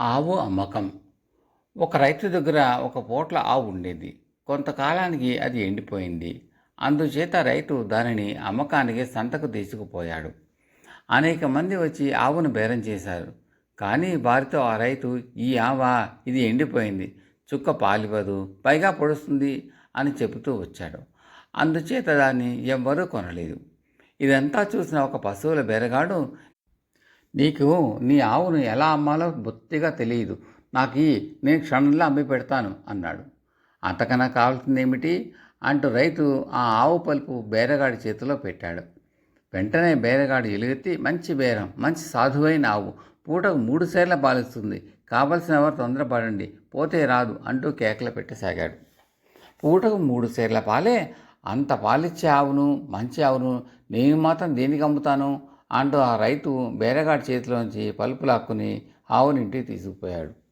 ఆవు అమ్మకం. ఒక రైతు దగ్గర ఒక పూట్ల ఆవు ఉండేది. కొంతకాలానికి అది ఎండిపోయింది. అందుచేత రైతు దానిని అమ్మకానికి సంతకు తీసుకుపోయాడు. అనేక మంది వచ్చి ఆవును బేరం చేశారు. కానీ వారితో ఆ రైతు ఈ ఆవా ఇది ఎండిపోయింది. చుక్క పాలివ్వదు. పైగా పొడుస్తుంది అని చెబుతూ వచ్చాడు. అందుచేత దాన్ని ఎవ్వరూ కొనలేదు. ఇదంతా చూసిన ఒక పశువుల బెరగాడు నీకు నీ ఆవును ఎలా అమ్మాలో బొత్తిగా తెలియదు. నాకు ఈ నేను క్షణంలో అమ్మి పెడతాను అన్నాడు. అంతకన్నా కావాల్సింది ఏమిటి అంటూ రైతు ఆ ఆవు పలుపు బేరగాడి చేతిలో పెట్టాడు. వెంటనే బేరగాడు ఎలుగెత్తి మంచి బేరం మంచి సాధువైన ఆవు. పూటకు మూడు సేర్ల పాలిస్తుంది. కావలసిన వారు తొందరపడండి. పోతే రాదు అంటూ కేకలు పెట్టసాగాడు. పూటకు మూడు సేర్ల పాలే? అంత పాలిచ్చే ఆవును మంచి ఆవును నేను మాత్రం దేనికి అమ్ముతాను? అంటూ ఆ రైతు బేరగాడి చేతిలోంచి పలుపు లాక్కుని ఆవుని ఇంటికి తీసుకుపోయాడు.